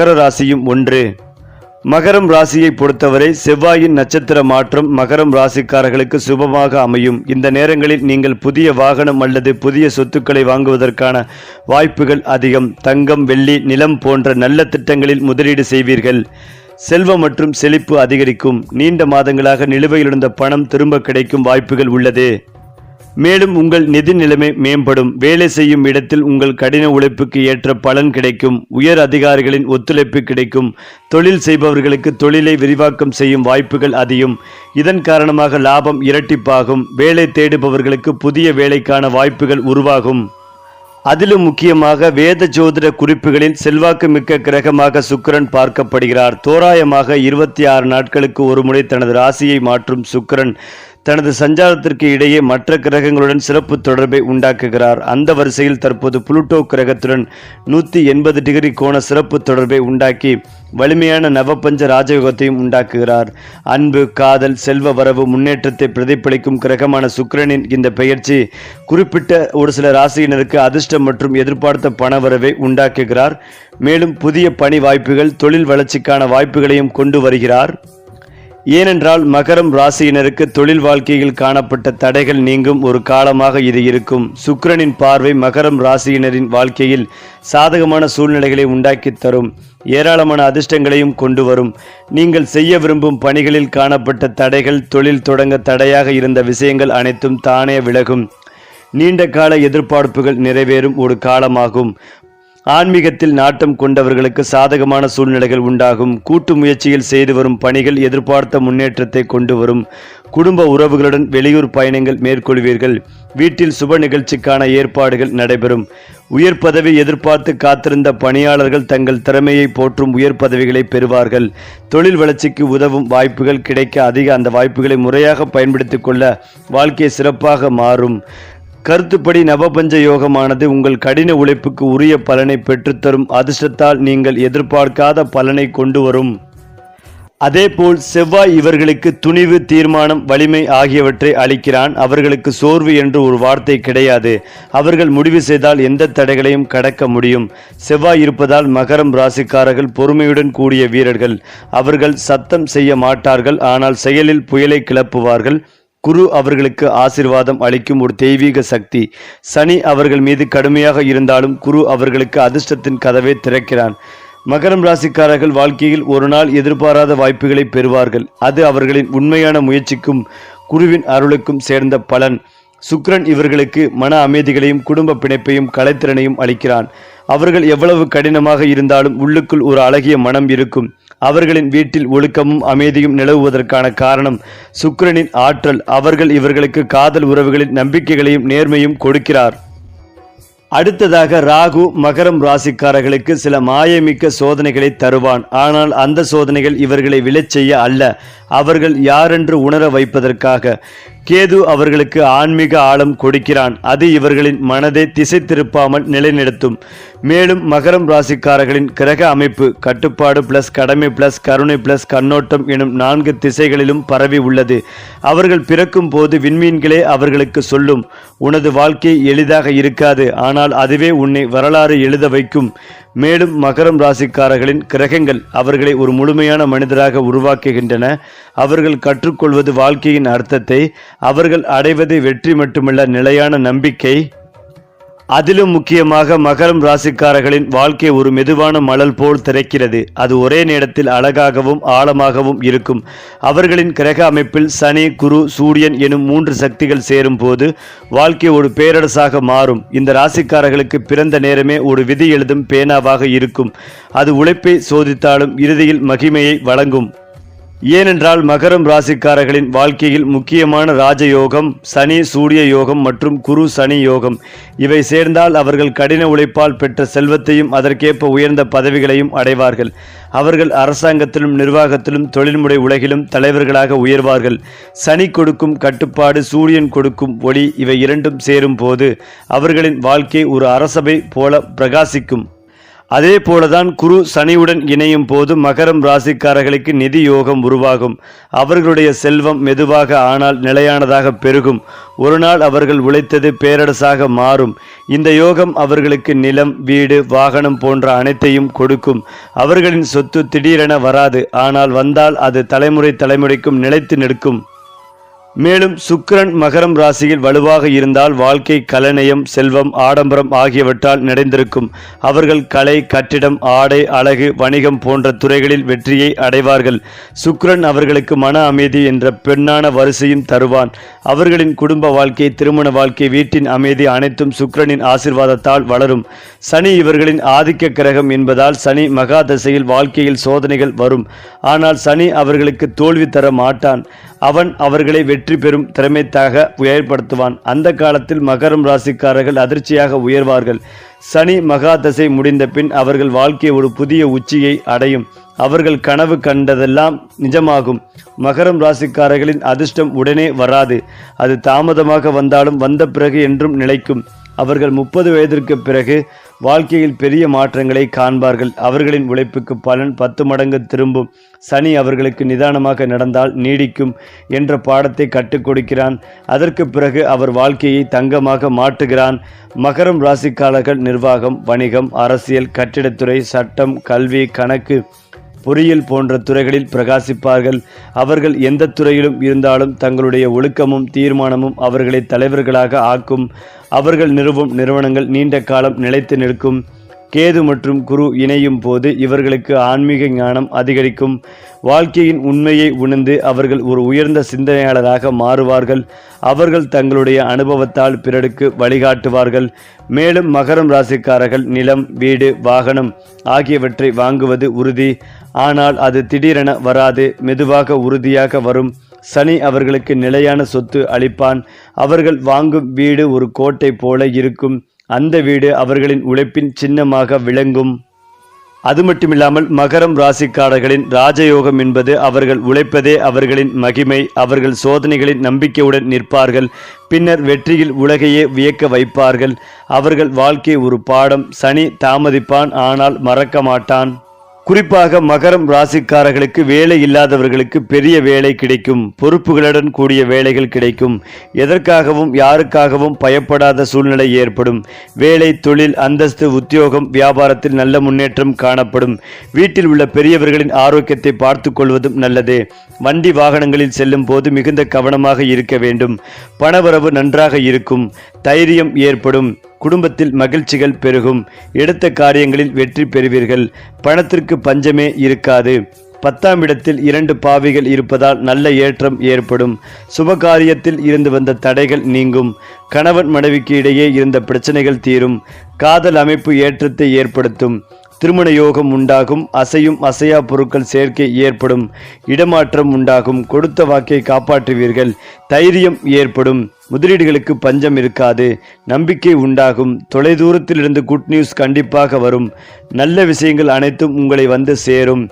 மகர ராசியும் ஒன்று. மகரம் ராசியை பொறுத்தவரை செவ்வாயின் நட்சத்திர மாற்றம் மகரம் ராசிக்காரர்களுக்கு சுபமாக அமையும். இந்த நேரங்களில் நீங்கள் புதிய வாகனம் அல்லது புதிய சொத்துக்களை வாங்குவதற்கான வாய்ப்புகள் அதிகம். தங்கம் வெள்ளி நிலம் போன்ற நல்ல திட்டங்களில் முதலீடு செய்வீர்கள். செல்வம் மற்றும் செழிப்பு அதிகரிக்கும். நீண்ட மாதங்களாக நிலுவையில் இருந்த பணம் திரும்ப கிடைக்கும் வாய்ப்புகள் உள்ளது. மேலும் உங்கள் நிதி நிலைமை மேம்படும். வேலை செய்யும் இடத்தில் உங்கள் கடின உழைப்புக்கு ஏற்ற பலன் கிடைக்கும். உயர் அதிகாரிகளின் ஒத்துழைப்பு கிடைக்கும். தொழில் செய்பவர்களுக்கு தொழிலை விரிவாக்கம் செய்யும் வாய்ப்புகள் அதிகம். இதன் காரணமாக லாபம் இரட்டிப்பாகும். வேலை தேடுபவர்களுக்கு புதிய வேலைக்கான வாய்ப்புகள் உருவாகும். அதிலும் முக்கியமாக வேத ஜோதிட குறிப்புகளில் செல்வாக்கு மிக்க கிரகமாக சுக்கிரன் பார்க்கப்படுகிறார். தோராயமாக இருபத்தி ஆறு நாட்களுக்கு ஒருமுறை தனது ராசியை மாற்றும் சுக்கிரன். தனது சஞ்சாரத்திற்கு இடையே மற்ற கிரகங்களுடன் சிறப்பு தொடர்பை உண்டாக்குகிறார். அந்த வரிசையில் தற்போது புளுட்டோ கிரகத்துடன் நூற்றி எண்பது டிகிரி கோண சிறப்பு தொடர்பை உண்டாக்கி வலிமையான நவபஞ்ச ராஜயோகத்தையும் உண்டாக்குகிறார். அன்பு காதல் செல்வ வரவு முன்னேற்றத்தை பிரதிபலிக்கும் கிரகமான சுக்கிரனின் இந்த பெயர்ச்சி குறிப்பிட்ட ஒரு சில ராசியினருக்கு அதிர்ஷ்டம் மற்றும் எதிர்பார்த்த பணவரவை உண்டாக்குகிறார். மேலும் புதிய பணி வாய்ப்புகள் தொழில் வளர்ச்சிக்கான வாய்ப்புகளையும் கொண்டு வருகிறார். ஏனென்றால் மகரம் ராசியினருக்கு தொழில் வாழ்க்கையில் காணப்பட்ட தடைகள் நீங்கும் ஒரு காலமாக இது இருக்கும். சுக்கிரனின் பார்வை மகரம் ராசியினரின் வாழ்க்கையில் சாதகமான சூழ்நிலைகளை உண்டாக்கித் தரும். ஏராளமான அதிர்ஷ்டங்களையும் கொண்டு வரும். நீங்கள் செய்ய விரும்பும் பணிகளில் காணப்பட்ட தடைகள் தொழில் தொடங்க தடையாக இருந்த விஷயங்கள் அனைத்தும் தானே விலகும். நீண்ட கால எதிர்பார்ப்புகள் நிறைவேறும் ஒரு காலமாகும். ஆன்மீகத்தில் நாட்டம் கொண்டவர்களுக்கு சாதகமான சூழ்நிலைகள் உண்டாகும். கூட்டு முயற்சியில் செய்து வரும் பணிகள் எதிர்பார்த்த முன்னேற்றத்தை கொண்டு வரும். குடும்ப உறவுகளுடன் வெளியூர் பயணங்கள் மேற்கொள்வீர்கள். வீட்டில் சுப நிகழ்ச்சிக்கான ஏற்பாடுகள் நடைபெறும். உயர் பதவி எதிர்பார்த்து காத்திருந்த பணியாளர்கள் தங்கள் திறமையை போற்றும் உயர் பதவிகளை பெறுவார்கள். தொழில் வளர்ச்சிக்கு உதவும் வாய்ப்புகள் கிடைக்க அதிக. அந்த வாய்ப்புகளை முறையாக பயன்படுத்திக் கொள்ள வாழ்க்கை சிறப்பாக மாறும். கருத்துப்படி நவபஞ்ச யோகமானது உங்கள் கடின உழைப்புக்கு உரிய பலனை பெற்றுத்தரும் அதிர்ஷ்டத்தால் நீங்கள் எதிர்பார்க்காத பலனை கொண்டு வரும். அதேபோல் செவ்வாய் இவர்களுக்கு துணிவு தீர்மானம் வலிமை ஆகியவற்றை அளிக்கிறான். அவர்களுக்கு சோர்வு என்று ஒரு வார்த்தை கிடையாது. அவர்கள் முடிவு செய்தால் எந்த தடைகளையும் கடக்க முடியும். செவ்வாய் இருப்பதால் மகரம் ராசிக்காரர்கள் பொறுமையுடன் கூடிய வீரர்கள். அவர்கள் சத்தம் செய்ய மாட்டார்கள். ஆனால் செயலில் புயலை கிளப்புவார்கள். குரு அவர்களுக்கு ஆசிர்வாதம் அளிக்கும் ஒரு தெய்வீக சக்தி. சனி அவர்கள் மீது கடுமையாக இருந்தாலும் குரு அவர்களுக்கு அதிர்ஷ்டத்தின் கதவை திறக்கிறான். மகரம் ராசிக்காரர்கள் வாழ்க்கையில் ஒரு நாள் எதிர்பாராத வாய்ப்புகளை பெறுவார்கள். அது அவர்களின் உண்மையான முயற்சிக்கும் குருவின் அருளுக்கும் சேர்ந்த பலன். சுக்ரன் இவர்களுக்கு மன அமைதிகளையும் குடும்ப பிணைப்பையும் கலைத்திறனையும் அளிக்கிறான். அவர்கள் எவ்வளவு கடினமாக இருந்தாலும் உள்ளுக்குள் ஒரு அழகிய மனம் இருக்கும். அவர்களின் வீட்டில் ஒழுக்கமும் அமைதியும் நிலவுவதற்கான காரணம் சுக்கிரனின் ஆற்றல். அவர்கள் இவர்களுக்கு காதல் உறவுகளின் நம்பிக்கைகளையும் நேர்மையும் கொடுக்கிறார். அடுத்ததாக ராகு மகரம் ராசிக்காரர்களுக்கு சில மாயமிக்க சோதனைகளை தருவான். ஆனால் அந்த சோதனைகள் இவர்களை விழச் செய்ய அல்ல. அவர்கள் யாரென்று உணர வைப்பதற்காக. கேது அவர்களுக்கு ஆன்மீக ஆழம் கொடுக்கிறான். அது இவர்களின் மனதை திசை திருப்பாமல் நிலைநிறுத்தும். மேலும் மகரம் ராசிக்காரர்களின் கிரக அமைப்பு கட்டுப்பாடு பிளஸ் கடமை பிளஸ் கருணை பிளஸ் கண்ணோட்டம் எனும் நான்கு திசைகளிலும் பரவி உள்ளது. அவர்கள் பிறக்கும் போது விண்மீன்களே அவர்களுக்கு சொல்லும் உனது வாழ்க்கை எளிதாக இருக்காது ஆனால் அதுவே உன்னை வரலாறு எழுத வைக்கும். மேலும் மகரம் ராசிக்காரர்களின் கிரகங்கள் அவர்களை ஒரு முழுமையான மனிதராக உருவாக்குகின்றன. அவர்கள் கற்றுக்கொள்வது வாழ்க்கையின் அர்த்தத்தை அவர்கள் அடைவது வெற்றி மட்டுமல்ல நிலையான நம்பிக்கை அதிலும் முக்கியமாக மகரம் ராசிக்காரர்களின் வாழ்க்கை ஒரு மெதுவான மலல் போல் திறக்கிறது. அது ஒரே நேரத்தில் அழகாகவும் ஆழமாகவும் இருக்கும். அவர்களின் கிரக அமைப்பில் சனி குரு சூரியன் எனும் மூன்று சக்திகள் சேரும் போது வாழ்க்கை ஒரு பேரரசாக மாறும். இந்த ராசிக்காரர்களுக்கு பிறந்த நேரமே ஒரு விதி எழுதும் பேனாவாக இருக்கும். அது உழைப்பை சோதித்தாலும் இறுதியில் மகிமையை வழங்கும். ஏனென்றால் மகரம் ராசிக்காரர்களின் வாழ்க்கையில் முக்கியமான ராஜயோகம் சனி சூரிய யோகம் மற்றும் குரு சனி யோகம். இவை சேர்ந்தால் அவர்கள் கடின உழைப்பால் பெற்ற செல்வத்தையும் அதற்கேற்ப உயர்ந்த பதவிகளையும் அடைவார்கள். அவர்கள் அரசாங்கத்திலும் நிர்வாகத்திலும் தொழில்முறை உலகிலும் தலைவர்களாக உயர்வார்கள். சனி கொடுக்கும் கட்டுப்பாடு சூரியன் கொடுக்கும் ஒளி இவை இரண்டும் சேரும் போது அவர்களின் வாழ்க்கை ஒரு அரசபை போல பிரகாசிக்கும். அதே போலதான் குரு சனியுடன் இணையும் போது மகரம் ராசிக்காரர்களுக்கு நிதி யோகம் உருவாகும். அவர்களுடைய செல்வம் மெதுவாக ஆனால் நிலையானதாக பெருகும். ஒரு நாள் அவர்கள் உழைத்தது பேரரசாக மாறும். இந்த யோகம் அவர்களுக்கு நிலம் வீடு வாகனம் போன்ற அனைத்தையும் கொடுக்கும். அவர்களின் சொத்து திடீரென வராது. ஆனால் வந்தால் அது தலைமுறை தலைமுறைக்கும் நிலைத்து நிற்கும். மேலும் சுக்கிரன் மகரம் ராசியில் வலுவாக இருந்தால் வாழ்க்கை கலநயம் செல்வம் ஆடம்பரம் ஆகியவற்றால் நிறைந்திருக்கும். அவர்கள் கலை கட்டிடம் ஆடை அழகு வணிகம் போன்ற துறைகளில் வெற்றியை அடைவார்கள். சுக்கிரன் அவர்களுக்கு மன அமைதி என்ற பெண்ணான வரிசையும் தருவான். அவர்களின் குடும்ப வாழ்க்கை திருமண வாழ்க்கை வீட்டின் அமைதி அனைத்தும் சுக்கிரனின் ஆசிர்வாதத்தால் வளரும். சனி இவர்களின் ஆதிக்க கிரகம் என்பதால் சனி மகா தசையில் வாழ்க்கையில் சோதனைகள் வரும். ஆனால் சனி அவர்களுக்கு தோல்வி தர மாட்டான். அவன் அவர்களை வெற்றி பெறும் திறமைத்தாக உயர்படுத்துவான் அந்த காலத்தில் மகரம் ராசிக்காரர்கள் அதிர்ச்சியாக உயர்வார்கள். சனி மகாதசை முடிந்த பின் அவர்கள் வாழ்க்கை ஒரு புதிய உச்சியை அடையும். அவர்கள் கனவு கண்டதெல்லாம் நிஜமாகும். மகரம் ராசிக்காரர்களின் அதிர்ஷ்டம் உடனே வராது. அது தாமதமாக வந்தாலும் வந்த பிறகு என்றும் நிலைக்கும். அவர்கள் முப்பது வயதிற்கு பிறகு வாழ்க்கையில் பெரிய மாற்றங்களை காண்பார்கள். அவர்களின் உழைப்புக்கு பலன் பத்து மடங்கு திரும்பும். சனி அவர்களுக்கு நிதானமாக நடந்தால் நீடிக்கும் என்ற பாடத்தை கற்றுக் கொடுக்கிறான். அதற்கு பிறகு அவர் வாழ்க்கையை தங்கமாக மாற்றுகிறான். மகரம் ராசிக்காரர்கள் நிர்வாகம் வணிகம் அரசியல் கட்டிடத்துறை சட்டம் கல்வி கணக்கு பொறியியல் போன்ற துறைகளில் பிரகாசிப்பார்கள். அவர்கள் எந்த துறையிலும் இருந்தாலும் தங்களுடைய ஒழுக்கமும் தீர்மானமும் அவர்களை தலைவர்களாக ஆக்கும். அவர்கள் நிறுவும் நிறுவனங்கள் நீண்ட காலம் நிலைத்து நிற்கும். கேது மற்றும் குரு இணையும் போது இவர்களுக்கு ஆன்மீக ஞானம் அதிகரிக்கும். வாழ்க்கையின் உண்மையை உணர்ந்து அவர்கள் ஒரு உயர்ந்த சிந்தனையாளராக மாறுவார்கள். அவர்கள் தங்களுடைய அனுபவத்தால் பிறருக்கு வழிகாட்டுவார்கள். மேலும் மகரம் ராசிக்காரர்கள் நிலம் வீடு வாகனம் ஆகியவற்றை வாங்குவது உறுதி. ஆனால் அது திடீரென வராது மெதுவாக உறுதியாக வரும். சனி அவர்களுக்கு நிலையான சொத்து அளிப்பான். அவர்கள் வாங்கும் வீடு ஒரு கோட்டை போல இருக்கும். அந்த வீடு அவர்களின் உழைப்பின் சின்னமாக விளங்கும். அது மட்டுமில்லாமல் மகரம் ராசிக்காரர்களின் ராஜயோகம் என்பது அவர்கள் உழைப்பதே அவர்களின் மகிமை. அவர்கள் சோதனைகளின் நம்பிக்கையுடன் நிற்பார்கள். பின்னர் வெற்றியில் உலகையே வியக்க வைப்பார்கள். அவர்கள் வாழ்க்கை ஒரு பாடம். சனி தாமதிப்பான் ஆனால் மறக்க மாட்டான். குறிப்பாக மகரம் ராசிக்காரர்களுக்கு வேலை இல்லாதவர்களுக்கு பெரிய வேலை கிடைக்கும். பொறுப்புகளுடன் கூடிய வேலைகள் கிடைக்கும். எதற்காகவும் யாருக்காகவும் பயப்படாத சூழ்நிலை ஏற்படும். வேலை தொழில் அந்தஸ்து உத்தியோகம் வியாபாரத்தில் நல்ல முன்னேற்றம் காணப்படும். வீட்டில் உள்ள பெரியவர்களின் ஆரோக்கியத்தை பார்த்து கொள்வதும் நல்லது. வண்டி வாகனங்களில் செல்லும் போது மிகுந்த கவனமாக இருக்க வேண்டும். பணவரவு நன்றாக இருக்கும். தைரியம் ஏற்படும். குடும்பத்தில் மகிழ்ச்சிகள் பெருகும். எடுத்த காரியங்களில் வெற்றி பெறுவீர்கள். பணத்திற்கு பஞ்சமே இருக்காது. பத்தாம் இடத்தில் இரண்டு பாவிகள் இருப்பதால் நல்ல ஏற்றம் ஏற்படும். சுபகாரியத்தில் இருந்து வந்த தடைகள் நீங்கும். கணவன் மனைவிக்கு இடையே இருந்த பிரச்சனைகள் தீரும். காதல் அமைப்பு ஏற்றத்தை ஏற்படுத்தும். திருமண யோகம் உண்டாகும். அசையும் அசையா பொருட்கள் சேர்க்கை ஏற்படும். இடமாற்றம் உண்டாகும். கொடுத்த வாக்கை காப்பாற்றுவீர்கள். தைரியம் ஏற்படும். முதலீடுகளுக்கு பஞ்சம் இருக்காது. நம்பிக்கை உண்டாகும். தொலைதூரத்தில் இருந்து குட் நியூஸ் கண்டிப்பாக வரும். நல்ல விஷயங்கள் அனைத்தும் உங்களை வந்து சேரும்.